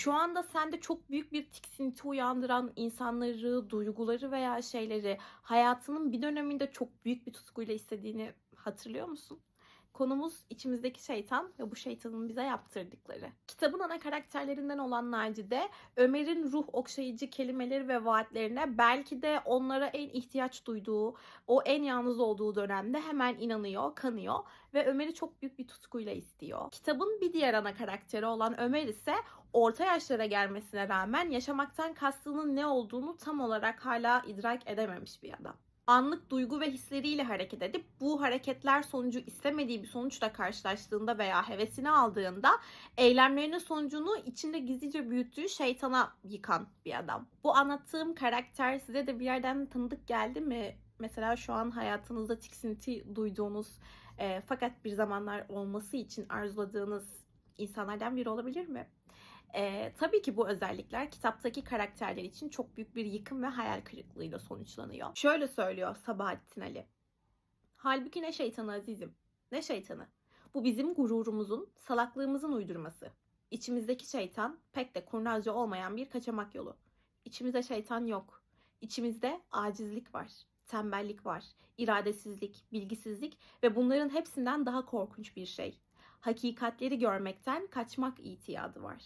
Şu anda sende çok büyük bir tiksinti uyandıran insanları, duyguları veya şeyleri hayatının bir döneminde çok büyük bir tutkuyla istediğini hatırlıyor musun? Konumuz içimizdeki şeytan ve bu şeytanın bize yaptırdıkları. Kitabın ana karakterlerinden olan Nacide, Ömer'in ruh okşayıcı kelimeleri ve vaatlerine belki de onlara en ihtiyaç duyduğu, o en yalnız olduğu dönemde hemen inanıyor, kanıyor ve Ömer'i çok büyük bir tutkuyla istiyor. Kitabın bir diğer ana karakteri olan Ömer ise orta yaşlara gelmesine rağmen yaşamaktan kastının ne olduğunu tam olarak hala idrak edememiş bir adam anlık duygu ve hisleriyle hareket edip bu hareketler sonucu istemediği bir sonuçla karşılaştığında veya hevesini aldığında eylemlerinin sonucunu içinde gizlice büyüttüğü şeytana yıkan bir adam. Bu anlattığım karakter size de bir yerden tanıdık geldi mi? Mesela şu an hayatınızda tiksinti duyduğunuz e, fakat bir zamanlar olması için arzuladığınız insanlardan biri olabilir mi? Ee, tabii ki bu özellikler kitaptaki karakterler için çok büyük bir yıkım ve hayal kırıklığıyla sonuçlanıyor. Şöyle söylüyor Sabahattin Ali. Halbuki ne şeytanı azizim, ne şeytanı. Bu bizim gururumuzun, salaklığımızın uydurması. İçimizdeki şeytan pek de kurnazca olmayan bir kaçamak yolu. İçimizde şeytan yok. İçimizde acizlik var, tembellik var, iradesizlik, bilgisizlik ve bunların hepsinden daha korkunç bir şey. Hakikatleri görmekten kaçmak itiyadı var.